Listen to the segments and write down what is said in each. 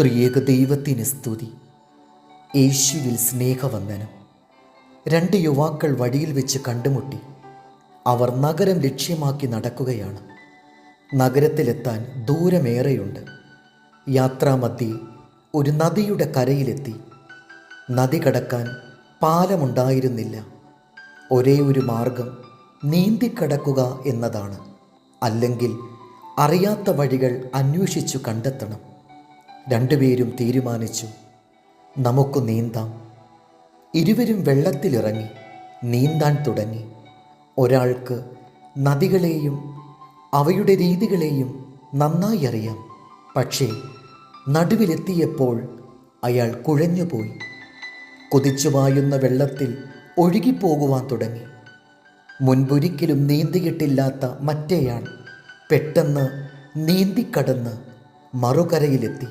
ത്രിയേക ദൈവത്തിന് സ്തുതി. യേശുവിൽ സ്നേഹവന്ദനം. രണ്ട് യുവാക്കൾ വഴിയിൽ വെച്ച് കണ്ടുമുട്ടി. അവർ നഗരം ലക്ഷ്യമാക്കി നടക്കുകയാണ്. നഗരത്തിലെത്താൻ ദൂരമേറെയുണ്ട്. യാത്രാമധ്യേ ഒരു നദിയുടെ കരയിലെത്തി. നദി കടക്കാൻ പാലമുണ്ടായിരുന്നില്ല. ഒരേ ഒരു മാർഗം നീന്തിക്കടക്കുക എന്നതാണ്. അല്ലെങ്കിൽ അറിയാത്ത വഴികൾ അന്വേഷിച്ചു കണ്ടെത്തണം. രണ്ടുപേരും തീരുമാനിച്ചു നമുക്ക് നീന്താം. ഇരുവരും വെള്ളത്തിലിറങ്ങി നീന്താൻ തുടങ്ങി. ഒരാൾക്ക് നദികളെയും അവയുടെ രീതികളെയും നന്നായി അറിയാം. പക്ഷേ നടുവിലെത്തിയപ്പോൾ അയാൾ കുഴഞ്ഞുപോയി. കുതിച്ചുപായുന്ന വെള്ളത്തിൽ ഒഴുകിപ്പോകുവാൻ തുടങ്ങി. മുൻപൊരിക്കലും നീന്തിയിട്ടില്ലാത്ത മറ്റേയാൾ പെട്ടെന്ന് നീന്തിക്കടന്ന് മറുകരയിലെത്തി.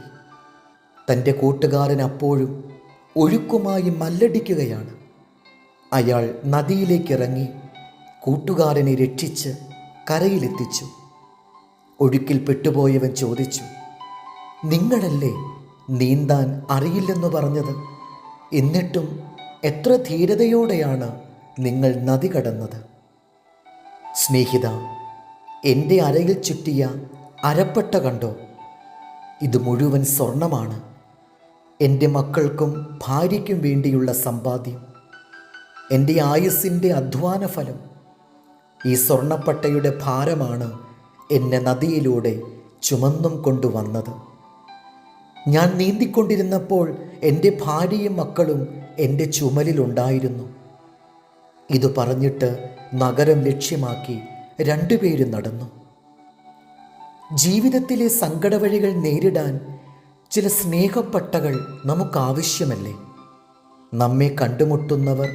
തന്റെ കൂട്ടുകാരൻ അപ്പോഴും ഒഴുക്കുമായി മല്ലടിക്കുകയാണ്. അയാൾ നദിയിലേക്ക് നദിയിലേക്കിറങ്ങി കൂട്ടുകാരനെ രക്ഷിച്ച് കരയിലെത്തിച്ചു. ഒഴുക്കിൽ പെട്ടുപോയവൻ ചോദിച്ചു നിങ്ങളല്ലേ നീന്താൻ അറിയില്ലെന്ന് പറഞ്ഞത്? എന്നിട്ടും എത്ര ധീരതയോടെയാണ് നിങ്ങൾ നദി കടന്നത്? സ്നേഹിത എന്റെ അരയിൽ ചുറ്റിയ അരപ്പട്ട കണ്ടോ? ഇത് മുഴുവൻ സ്വർണമാണ്. എന്റെ മക്കൾക്കും ഭാര്യയ്ക്കും വേണ്ടിയുള്ള സമ്പാദ്യം എന്റെ ആയുസ്സിന്റെ അധ്വാന ഫലം ഈ സ്വർണപ്പട്ടയുടെ ഭാരമാണ് എന്നെ നദിയിലൂടെ ചുമന്നും കൊണ്ടുവന്നത്. ഞാൻ നീന്തിക്കൊണ്ടിരുന്നപ്പോൾ എന്റെ ഭാര്യയും മക്കളും എന്റെ ചുമലിലുണ്ടായിരുന്നു. ഇത് പറഞ്ഞിട്ട് നഗരം ലക്ഷ്യമാക്കി രണ്ടുപേരും നടന്നു. ജീവിതത്തിലെ സങ്കടവഴികൾ നേരിടാൻ ചില സ്നേഹപ്പട്ടകൾ നമുക്കാവശ്യമല്ലേ? നമ്മെ കണ്ടുമുട്ടുന്നവർ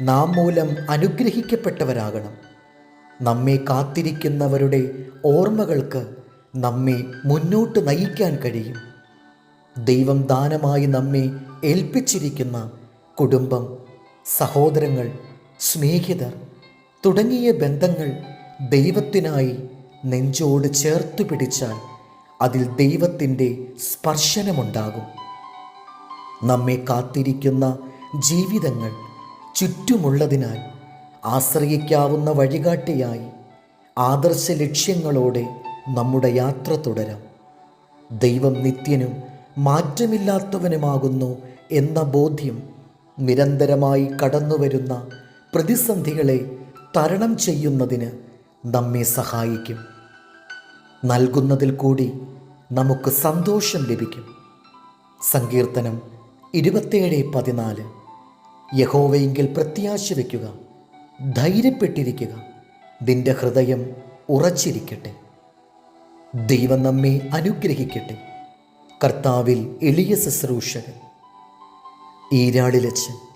നാം മൂലം അനുഗ്രഹിക്കപ്പെട്ടവരാകണം. നമ്മെ കാത്തിരിക്കുന്നവരുടെ ഓർമ്മകൾക്ക് നമ്മെ മുന്നോട്ട് നയിക്കാൻ കഴിയും. ദൈവം ദാനമായി നമ്മെ ഏൽപ്പിച്ചിരിക്കുന്ന കുടുംബം സഹോദരങ്ങൾ സ്നേഹിതർ തുടങ്ങിയ ബന്ധങ്ങൾ ദൈവത്തിനായി നെഞ്ചോട് ചേർത്തു പിടിച്ചാൽ അതിൽ ദൈവത്തിന്റെ സ്പർശനമുണ്ടാകും. നമ്മെ കാത്തിരിക്കുന്ന ജീവിതങ്ങൾ ചുറ്റുമുള്ളതിനാൽ ആശ്രയിക്കാവുന്ന വഴികാട്ടിയായി ആദർശ ലക്ഷ്യങ്ങളോടെ നമ്മുടെ യാത്ര തുടരാം. ദൈവം നിത്യനും മാറ്റമില്ലാത്തവനുമാകുന്നു എന്ന ബോധ്യം നിരന്തരമായി കടന്നുവരുന്ന പ്രതിസന്ധികളെ തരണം ചെയ്യുന്നതിന് നമ്മെ സഹായിക്കും. നൽകുന്നതിൽ കൂടി നമുക്ക് സന്തോഷം ലഭിക്കും. സങ്കീർത്തനം ഇരുപത്തേഴ് പതിനാല്. യഹോവയെങ്കിൽ പ്രത്യാശ വയ്ക്കുക ധൈര്യപ്പെട്ടിരിക്കുക നിന്റെ ഹൃദയം ഉറച്ചിരിക്കട്ടെ. ദൈവം നമ്മെ അനുഗ്രഹിക്കട്ടെ. കർത്താവിൽ എളിയ ശുശ്രൂഷകൻ. ഈരാളിലച്ചൻ